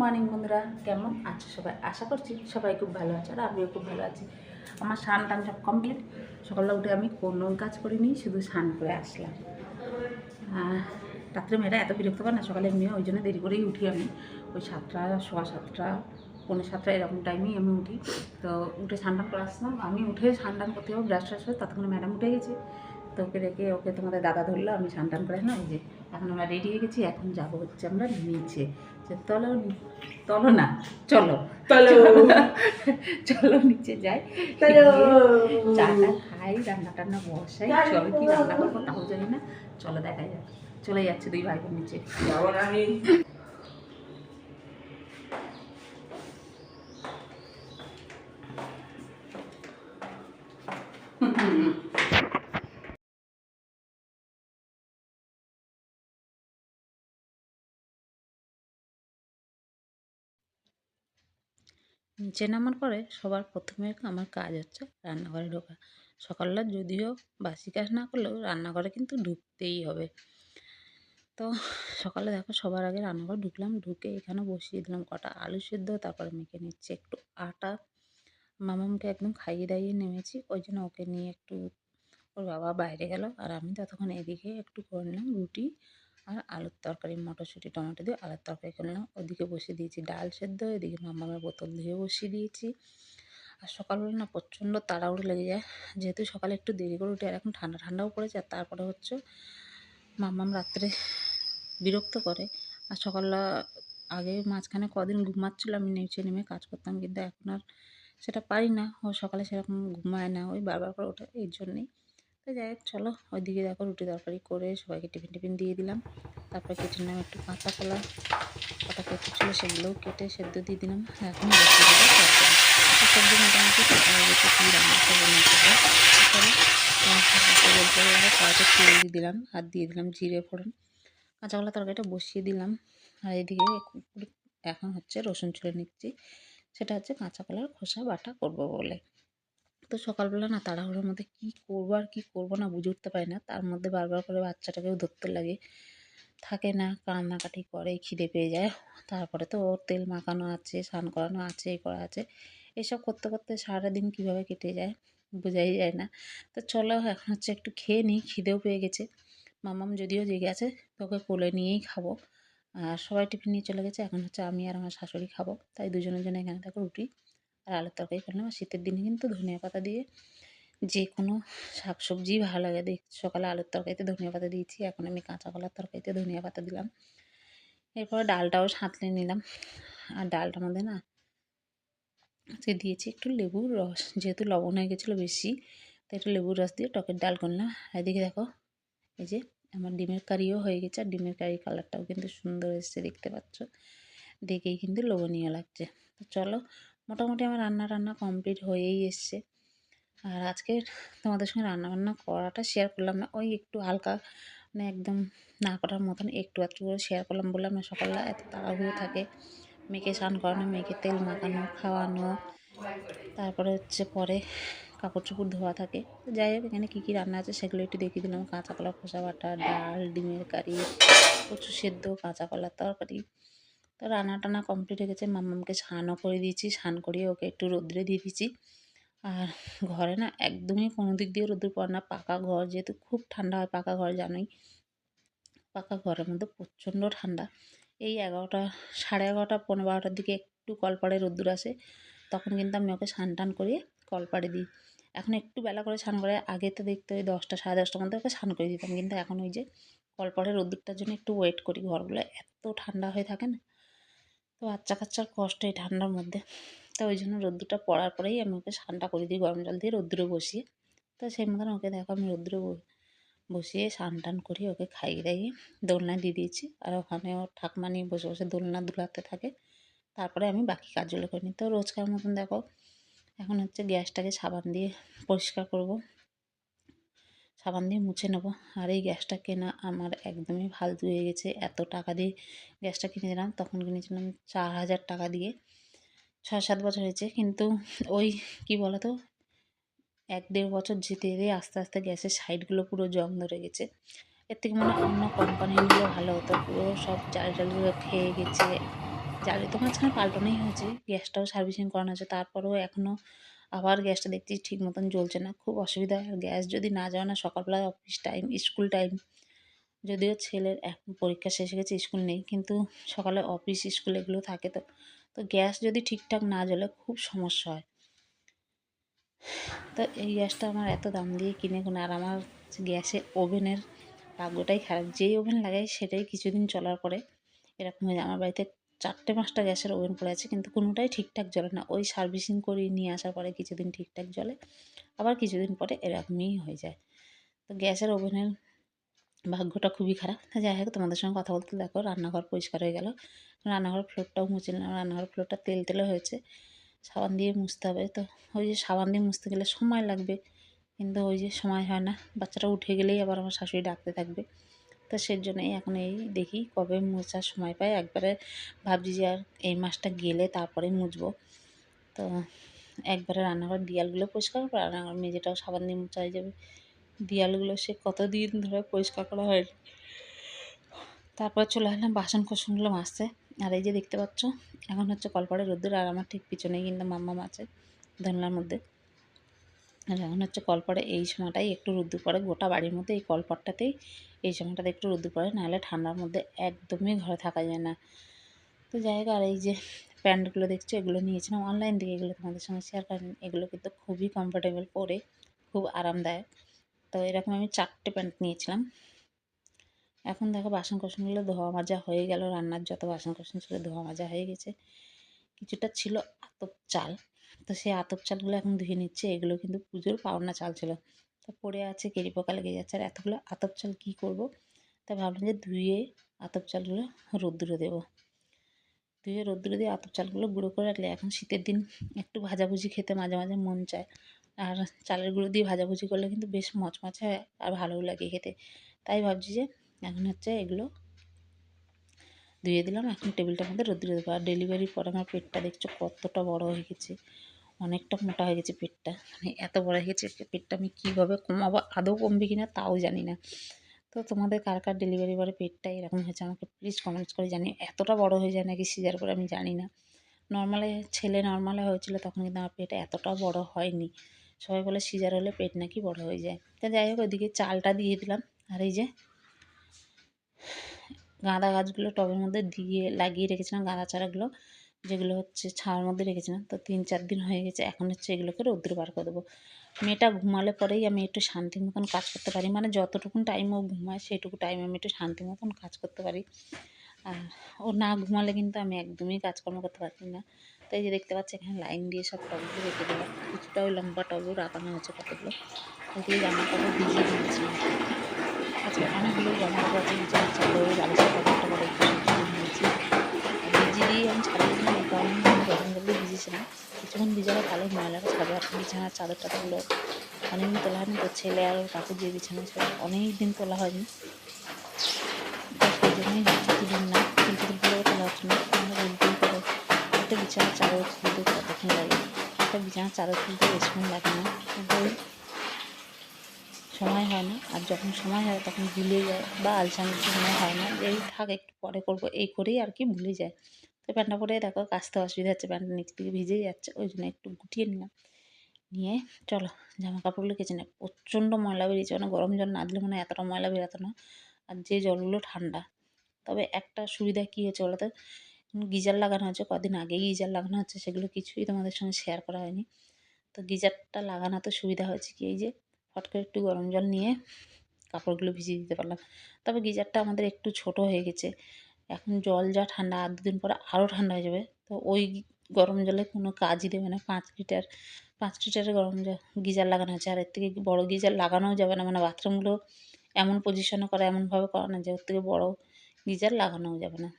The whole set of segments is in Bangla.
মর্নিং বন্ধুরা। কেমন আছো সবাই? আশা করছি সবাই খুব ভালো আছে আর আমিও খুব ভালো আছি। আমার স্নান টান সব কমপ্লিট সকালে উঠে আমি কোনো কাজ করিনি, শুধু স্নান করে আসলাম। রাত্রে মেয়েরা এত বিরক্ত করে না, সকালে এমনিও ওই জন্য দেরি করেই উঠি আমি। ওই সাতটা, সোয়া সাতটা, পৌনে সাতটা এরকম টাইমেই আমি উঠি। তো উঠে স্নান টান করে আসলাম। আমি উঠে স্নান টান করতে হবে ব্রাশ ট্রাশ করে ততক্ষণে ম্যাডাম উঠে গেছে। তো ওকে রেখে ওকে তোমাদের দাদা ধরলো, আমি স্নান টান করে না এই যে, এখন আমরা রেডি হয়ে গেছি, এখন যাব হচ্ছে আমরা নিচে। চলো চলো না চলো। চলো। চলো নিচে যাই। চলো। চাটা খাই রান্না টান্না বসাই। চলো কি রান্না করব তাও জানি না। চলো দেখা যাক। চলে যাচ্ছে দুই ভাই বোন নিচে। যাব না আমি। নিচে নামার পরে সবার প্রথমে আমার কাজ হচ্ছে রান্নাঘরে ঢোকা। সকালবেলা যদিও বাসি কাজ না করলেও রান্নাঘরে কিন্তু ঢুকতেই হবে। তো সকালে দেখো সবার আগে রান্নাঘরে ঢুকলাম, ঢুকে এখানে বসিয়ে দিলাম কটা আলু সেদ্ধ, তারপরে মেখে নিচ্ছি একটু আটা। মামামকে একদম খাইয়ে দাইয়ে নেমেছি, ওই জন্য ওকে নিয়ে একটু ওর বাবা বাইরে গেল। আর আমি ততক্ষণ এদিকে একটু করে নিলাম রুটি। আর আলুর তরকারি, মটরশুঁটি, টমেটো দিয়ে আলুর তরকারি করে নিলাম। ওদিকে বসিয়ে দিয়েছি ডাল সেদ্ধ, এদিকে মামামের বোতল ধুয়ে বসিয়ে দিয়েছি। আর সকালবেলা না প্রচণ্ড তাড়াহুড়ো লেগে যায়। যেহেতু সকালে একটু দেরি করে উঠে আর এখন ঠান্ডা, ঠান্ডাও পড়েছে, আর তারপরে হচ্ছে মামাম রাত্রে বিরক্ত করে। আর সকালবেলা আগে মাঝখানে কদিন ঘুমাচ্ছিল, আমি নিচে নেমে কাজ করতাম, কিন্তু এখন আর সেটা পারি না। ও সকালে সেরকম ঘুমায় না, ওই বারবার করে ওঠে, এই জন্যেই। তো যাই হোক, চলো ওইদিকে দেখো রুটি তরকারি করে সবাইকে টিফিন টিফিন দিয়ে দিলাম। তারপরে কেটে নিলাম একটু কাঁচা কলা, কটা কেটে ছিল সেগুলোও কেটে সেদ্ধ দিয়ে দিলাম। এখন সবজি মোটামুটি তেল দিয়ে দিলাম আর দিয়ে দিলাম জিরে ফোড়ন। কাঁচা কলা তরকারিটা বসিয়ে দিলাম। আর এদিকে এখন হচ্ছে রসুন ছুলে নিচ্ছি। সেটা হচ্ছে কাঁচা কলার খোসা বাটা করব বলে। তো সকালবেলা না তাড়াহুড়োর মধ্যে কী করব আর কী করব না বুঝে উঠতে পারি না। তার মধ্যে বারবার করে বাচ্চাটাকেও ধরতে লাগে। থাকে না, কান্নাকাটি করে, খিদে পেয়ে যায়। তারপরে তো ওর তেল মাখানো আছে, স্নান করানো আছে, এ করা আছে। এসব করতে করতে সারাদিন কীভাবে কেটে যায় বোঝাই যায় না। তো চলো এখন হচ্ছে একটু খেয়ে নিই, খিদেও পেয়ে গেছে। মামাম যদিও জেগে আছে, তোকে কোলে নিয়েই খাব। আর সবাই টিফিন নিয়ে চলে গেছে, এখন হচ্ছে আমি আর আমার শাশুড়ি খাব। তাই দুজনের জন্য এখানে থাকো রুটি। আর আলুর তরকারি করলাম আর শীতের দিনে কিন্তু ধনিয়া পাতা দিয়ে যে কোনো শাক সবজি ভালো লাগে। দেখ, সকালে আলুর তরকারিতে ধনিয়া পাতা দিয়েছি, এখন আমি কাঁচা কলার তরকারিতে ধনিয়া পাতা দিলাম। এরপর ডালটাও সাঁতলে নিলাম। আর ডালটার মধ্যে না আজকে দিয়েছি একটু লেবুর রস। যেহেতু লবণ হয়ে গেছিল বেশি, তাই একটু লেবুর রস দিয়ে টকের ডাল করলাম আর এদিকে দেখো, এই যে আমার ডিমের কারিও হয়ে গেছে। আর ডিমের কারি কালারটাও কিন্তু সুন্দর এসেছে, দেখতে পাচ্ছ? দেখেই কিন্তু লোভনীয় লাগছে। তো চলো মোটামুটি আমার রান্না টান্না কমপ্লিট হয়েই এসছে। আর আজকে তোমাদের সঙ্গে রান্না বান্না করাটা শেয়ার করলাম না। ওই একটু হালকা মানে একদম না করার মতন একটু একটু করে শেয়ার করলাম। বললাম না, সকালবেলা এত তাড়াহুড়ো থাকে। মেয়েকে স্নান করানো, মেয়েকে তেল মাখানো, খাওয়ানো, তারপরে হচ্ছে পরে কাপড় চোপড় ধোয়া থাকে। যাই হোক, এখানে কী কী রান্না আছে সেগুলো একটু দেখিয়ে দিলাম। কাঁচা কলা, খোসা বাটা, ডাল, ডিমের কারি, কচু সেদ্ধ, কাঁচা কলার তরকারি। তো রান্না টানা কমপ্লিট হয়ে গেছে। মাম্মামকে স্নানও করে দিয়েছি, স্নান করিয়ে ওকে একটু রোদ্রে দিয়ে দিয়েছি। আর ঘরে না একদমই কোনো দিক দিয়ে রোদ্দুর পড়ে না, পাকা ঘর যেহেতু খুব ঠান্ডা হয়, পাকা ঘর জানোই। পাকা ঘরের মধ্যে প্রচণ্ড ঠান্ডা। এই এগারোটা, সাড়ে এগারোটা পনেরো বারোটার দিকে একটু কলপাড়ে রোদ্দুর আসে, তখন কিন্তু আমি ওকে স্নান টান করিয়ে কলপাড়ে দিই। এখন একটু বেলা করে স্নান করে, আগে তো দেখতে ওই দশটা, সাড়ে দশটার মধ্যে ওকে স্নান করে দিতাম। কিন্তু এখন ওই যে কলপাড়ে রোদ্দুরটার জন্য একটু ওয়েট করি, ঘরগুলো এত ঠান্ডা হয়ে থাকে না। তো বাচ্চা কাচ্চার কষ্ট এই ঠান্ডার মধ্যে। তো ওই জন্য রোদ্দুরটা পড়ার পরেই আমি ওকে স্নানটা করে দিই, গরম জল দিয়ে রোদ্দুরে বসিয়ে। তো সেই মতন ওকে দেখো আমি রোদ্দুরে বসিয়ে স্নান টান করি, ওকে খাইয়ে দাইয়ে দোলনা দিয়ে দিয়েছি। আর ওখানে ওর ঠাকমা নিয়ে বসে বসে দোলনা দুলাতে থাকে। তারপরে আমি বাকি কাজগুলো করি তো রোজকার মতন দেখো, এখন হচ্ছে গ্যাসটাকে সাবান দিয়ে পরিষ্কার করব। সাবান দিয়ে মুছে নেব। আর এই গ্যাসটা কেনা আমার একদমই ফালতু হয়ে গেছে। এত টাকা দিয়ে গ্যাসটা কিনে দিলাম, তখন কিনেছিলাম চার হাজার টাকা দিয়ে। ছয় সাত বছর হয়েছে, কিন্তু ওই কি বলো তো এক দেড় বছর যেতে যেতে আস্তে আস্তে গ্যাসের সাইডগুলো পুরো জং ধরে গেছে। এর থেকে মানে অন্য কোম্পানিগুলো ভালো হতো, পুরো সব চাল টালগুলো খেয়ে গেছে। জ্বালিয়ে তো মাঝখানে পাল্টানোই হয়েছে, গ্যাসটাও সার্ভিসিং করানো হয়েছে, তারপরেও এখনও আবার গ্যাসটা দেখছি ঠিক মতন জ্বলছে না, খুব অসুবিধা। আর গ্যাস যদি না যায় না, সকালবেলা অফিস টাইম স্কুল টাইম যদিও ছেলের এখন পরীক্ষা শেষ হয়ে গেছে স্কুল নেই, কিন্তু সকালে অফিস স্কুল এগুলো থাকে তো। তো গ্যাস যদি ঠিকঠাক না জ্বলে, খুব সমস্যা হয়। তো এই গ্যাসটা আমার এত দাম দিয়ে কিনে কোনো আর আমার গ্যাসে ওভেনের ভাগ্যটাই খারাপ। যেই ওভেন লাগাই, সেটাই কিছুদিন চলার পরে এরকম হয়ে আমার বাড়িতে চারটে পাঁচটা গ্যাসের ওভেন পড়ে আছে, কিন্তু কোনোটাই ঠিকঠাক জ্বলে না। ওই সার্ভিসিং করে নিয়ে আসার পরে কিছুদিন ঠিকঠাক জ্বলে, আবার কিছুদিন পরে এরকমই হয়ে যায়। তো গ্যাসের ওভেনের ভাগ্যটা খুবই খারাপ। যাই হোক, তোমাদের সঙ্গে কথা বলতে দেখো, রান্নাঘর পরিষ্কার হয়ে গেল। রান্নাঘর ফ্লোরটাও মুছে নিলাম। রান্নাঘর ফ্লোরটা তেল তেলে হয়েছে। সাবান দিয়ে মুছতে হবে। তো ওই যে সাবান দিয়ে মুছতে গেলে সময় লাগবে, কিন্তু ওই যে সময় হয় না। বাচ্চাটা উঠে গেলেই আবার আমার শাশুড়ি ডাকতে থাকবে। তো সেই জন্যই এখন এই দেখি কবে মোছার সময় পাই। একবারে ভাবছি যে আর এই মাসটা গেলে তারপরে মুছবো। তো একবারে রান্নাঘর দেয়ালগুলো পরিষ্কার করব রান্নাঘর মেঝেটাও সাবান দিয়ে মোছা হয়ে যাবে। দেয়ালগুলো সে কতদিন ধরে পরিষ্কার করা হয়নি। তারপর চলে আসলাম বাসন কোসনগুলো মাজতে। আর এই যে দেখতে পাচ্ছ, এখন হচ্ছে কলপাড়ে রোদ্দুর আর আমার ঠিক পিছনেই কিন্তু মাম্মা আছে ধনলার মধ্যে। আর এখন হচ্ছে কলপাড়ে এই সময়টাই একটু রোদ্দুর পড়ে, গোটা বাড়ির মধ্যে এই কলপাটটাতেই এই সময়টাতে একটু রোদ্দুর পড়ে, নাহলে ঠান্ডার মধ্যে একদমই ঘরে থাকা যায় না। তো যাই হোক, আর এই যে প্যান্টগুলো দেখছ, এগুলো নিয়েছিলাম অনলাইন থেকে, এগুলো তোমাদের সঙ্গে শেয়ার করেন এগুলো কিন্তু খুবই কমফোর্টেবল পরে, খুব আরামদায়ক। তো এরকম আমি চারটে প্যান্ট নিয়েছিলাম। এখন দেখো বাসন কোসনগুলো ধোয়া মাজা হয়ে গেল, রান্নার যত বাসন কোসন ছিল ধোয়া মাজা হয়ে গেছে। কিছুটা ছিল আতপ চাল। তো সেই আতপ চালগুলো এখন ধুয়ে নিচ্ছে, এগুলো কিন্তু পুজোর পাওনা চাল ছিল। তো পড়ে আছে, কেরি পোকা লেগে যাচ্ছে। আর এতগুলো আতপ চাল কী করব? তাই ভাবলাম যে ধুয়ে আতপ চালগুলো রোদ্দুরে দেবো। ধুয়ে রোদ্দুরে দিয়ে আতপ চালগুলো গুঁড়ো করে রাখলে এখন শীতের দিন একটু ভাজাভুজি খেতে মাঝে মাঝে মন চায়। আর চালের গুঁড়ো দিয়ে ভাজাভুজি করলে কিন্তু বেশ মচমচে হয় আর ভালোও লাগে খেতে। তাই ভাবছি যে এখন হচ্ছে এগুলো ধুয়ে দিলাম। এখন টেবিলটার মধ্যে রোদ্দুরে দেবো। আর ডেলিভারির পর আমার পেটটা দেখছ কতটা বড় হয়ে গেছে। অনেকটা মোটা হয়ে গেছে পেটটা। মানে এত বড় হয়ে গেছে পেটটা আমি কীভাবে কমাবো, আদৌ কমবে কি না তাও জানি না। তো তোমাদের কার কার ডেলিভারি পরে পেটটা এরকম হয়েছে আমাকে প্লিজ কমেন্টস করে জানি এতটা বড় হয়ে যায় নাকি সিজার করে আমি জানি না। নর্মালে ছেলে নর্মালে হয়েছিল, তখন কিন্তু আমার পেট এতটা বড় হয়নি। সবাই বলে সিজার হলে পেট নাকি বড় হয়ে যায়। তা যাই হোক, ওইদিকে চালটা দিয়ে দিলাম। আর এই যে গাঁদা গাছগুলো টবের মধ্যে দিয়ে লাগিয়ে রেখেছিলাম, গাঁদা চারাগুলো, যেগুলো হচ্ছে ছাওয়ার মধ্যে রেখেছিলাম। তো তিন চার দিন হয়ে গেছে, এখন হচ্ছে এগুলোকে রৌদ্র বার করে দেবো। মেয়েটা ঘুমালে পরেই আমি একটু শান্তি মতন কাজ করতে পারি মানে যতটুকুন টাইম ও ঘুমায় সেইটুকু টাইমে আমি একটু শান্তি মতন কাজ করতে পারি। আর ও না ঘুমালে কিন্তু আমি একদমই কাজকর্ম করতে পারছি না। তো এই যে দেখতে পাচ্ছি, এখানে লাইন দিয়ে সব টবগুলো রেখে দিলাম। কিছুটা ওই লম্বা টবও রাখানো হয়েছে কতগুলো ওইদিকে জামা কাপড় ভিজিয়ে দিয়েছি। আজকে অনেকগুলো বিছানা চাদর বালিশের কাপড়টা করে নিয়েছি দিয়ে আমি ছাড়িয়ে দিলাম এই কারণে আমি গরম জল দিয়ে ভিজিয়েছিলাম। কিছুক্ষণ ভিজালে ভালোই ময়লাটা ছাড়বে বিছানার চাদর টাদরগুলো অনেকদিন তোলা হয়নি, তো ছেলে আর কাকু যে বিছানা ছিল অনেক দিন তোলা হয়নি। দিন না কিন্তু তোলা হচ্ছে না। করে একটা বিছানার চাদর তুলতে কতক্ষণ লাগে একটা বিছানার চাদর তুলতে বেশিক্ষণ লাগে না। সময় হয় না। আর যখন সময় হয় তখন ভুলে যায় বা আলসামির সময় হয় না। এই থাক, একটু পরে করব, এই করেই আর কি ভুলে যায়। তো প্যান্টটা পরে দেখো, কাচতে অসুবিধা হচ্ছে, প্যান্টটা নিচ থেকে ভিজেই যাচ্ছে, ওই জন্য একটু গুটিয়ে নিলাম। নিয়ে চলো জামা কাপড়গুলো কেচে নেয় প্রচণ্ড ময়লা বেরিয়েছে মানে গরম জল না দিলে মানে এতটা ময়লা বেরোতো না। আর যে জলগুলো ঠান্ডা। তবে একটা সুবিধা কী হয়েছে বলো গিজার লাগানো হচ্ছে কদিন আগে গিজার লাগানো হচ্ছে, সেগুলো কিছুই তোমাদের সঙ্গে শেয়ার করা হয়নি। তো গিজারটা লাগানো তো সুবিধা হয়েছে কি? এই যে করে একটু গরম জল নিয়ে কাপড়গুলো ভিজিয়ে দিতে পারলাম। তবে গিজারটা আমাদের একটু ছোট হয়ে গেছে। এখন জল যা ঠান্ডা, আর দুদিন পরে আরও ঠান্ডা হয়ে যাবে। তো ওই গরম জলে কোনো কাজই দেবে না। পাঁচ লিটার, পাঁচ লিটারের গরম জল গিজার লাগানো হয়েছে। আর এর থেকে বড়ো গিজার লাগানোও যাবে না। মানে বাথরুমগুলো এমন পজিশনে করা, এমনভাবে করা না যে ওর থেকে বড়ো গিজার লাগানোও যাবে না।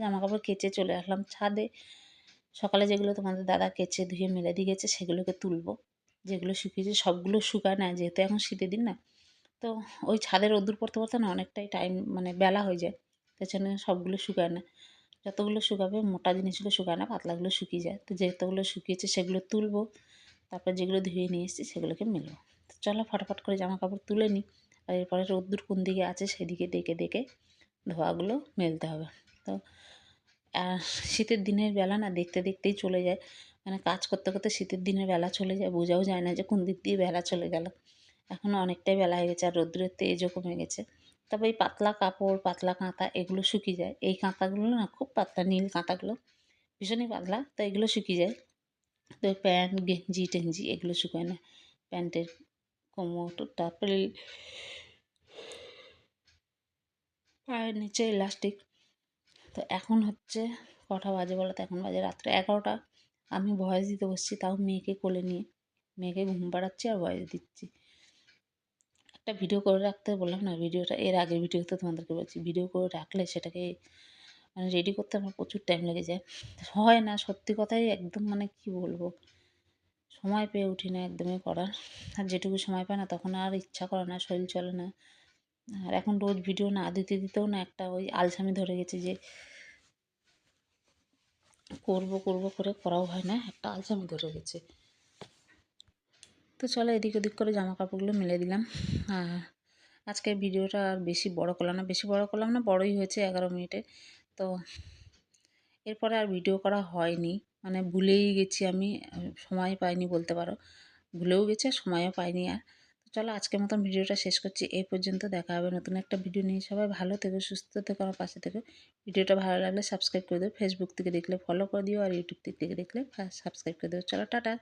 জামা কাপড় কেচে চলে আসলাম ছাদে। সকালে যেগুলো তোমাদের দাদা কেচে, ধুয়ে মেলে দিয়ে গেছে, সেগুলোকে তুলবো। যেগুলো শুকিয়েছে সবগুলো শুকায় না যেহেতু এখন শীতের দিন না। তো ওই ছাদের রোদ্দুর পড়তে পড়তে না অনেকটাই টাইম মানে বেলা হয়ে যায়। পেছনে সবগুলো শুকায় না। যতগুলো শুকাবে মোটা জিনিসগুলো শুকায় না, পাতলাগুলো শুকিয়ে যায়। তো যেতগুলো শুকিয়েছে সেগুলো তুলবো, তারপর যেগুলো ধুয়ে নিয়ে এসেছি সেগুলোকে মেলবো। তো চলো ফটাফট করে জামা কাপড় তুলে নিই। আর এরপরে রোদ্দুর কোন দিকে আছে সেদিকে দেখে দেখে ধোয়াগুলো মেলতে হবে। তো শীতের দিনের বেলা না দেখতে দেখতেই চলে যায়। মানে কাজ করতে করতে শীতের দিনের বেলা চলে যায়, বোঝাও যায় না যে কোন দিক দিয়ে বেলা চলে গেল। এখন অনেকটাই বেলা হয়ে গেছে আর রোদ্দুরের তেজও কমে গেছে। তবে এই পাতলা কাপড়, পাতলা কাঁথা এগুলো শুকিয়ে যায়। এই কাঁথাগুলো না খুব পাতলা, নীল কাঁথাগুলো ভীষণই পাতলা, তো এগুলো শুকিয়ে যায়। তো প্যান্ট, গেঞ্জি, টেঞ্জি এগুলো শুকায় না। প্যান্টের কোমর তারপরে পায়ের নিচে ইলাস্টিক তো এখন হচ্ছে কটা বাজে বলো তো? এখন বাজে রাত্রে এগারোটা। আমি ভয়েস দিতে বসছি, তাও মেয়েকে কোলে নিয়ে। মেয়েকে ঘুম পাড়াচ্ছি আর ভয়েস দিচ্ছি। একটা ভিডিও করে রাখতে বললাম না, ভিডিওটা এর আগের ভিডিওতে তোমাদেরকে বলছি, ভিডিও করে রাখলে সেটাকে মানে রেডি করতে আমার প্রচুর টাইম লেগে যায়। হয় না, সত্যি কথাই একদম মানে কি বলব? সময় পেয়ে উঠি না একদমই করার। আর যেটুকু সময় পায় না, তখন আর ইচ্ছা করে না, শরীর চলে না। আর এখন রোজ ভিডিও না দিতে দিতেও না একটা ওই আলসামি ধরে গেছে যে করব করব করে করাও হয় না, একটা আলসামি ধরে গেছে। তো চলো এদিক ওদিক করে জামা কাপড়গুলো মেলে দিলাম। আর আজকে ভিডিওটা আর বেশি বড় করলাম না, বেশি বড় করলাম না, বড়ই হয়েছে এগারো মিনিটে। তো এরপরে আর ভিডিও করা হয়নি মানে ভুলেই গেছি আমি, সময় পাইনি বলতে পারো। ভুলেও গেছে সময়ও পাইনি আর। চলো আজকের মতন ভিডিওটা শেষ করছি। এই পর্যন্ত দেখা হবে নতুন একটা ভিডিও নিয়ে। সবাই ভালো থেকো, সুস্থ থেকো, আমার পাশে থেকো। ভিডিওটা ভালো লাগলে সাবস্ক্রাইব করে দেবো ফেসবুক থেকে দেখলে ফলো করে দিও আর ইউটিউব থেকে দেখলে সাবস্ক্রাইব করে দেবো চলো, টাটা।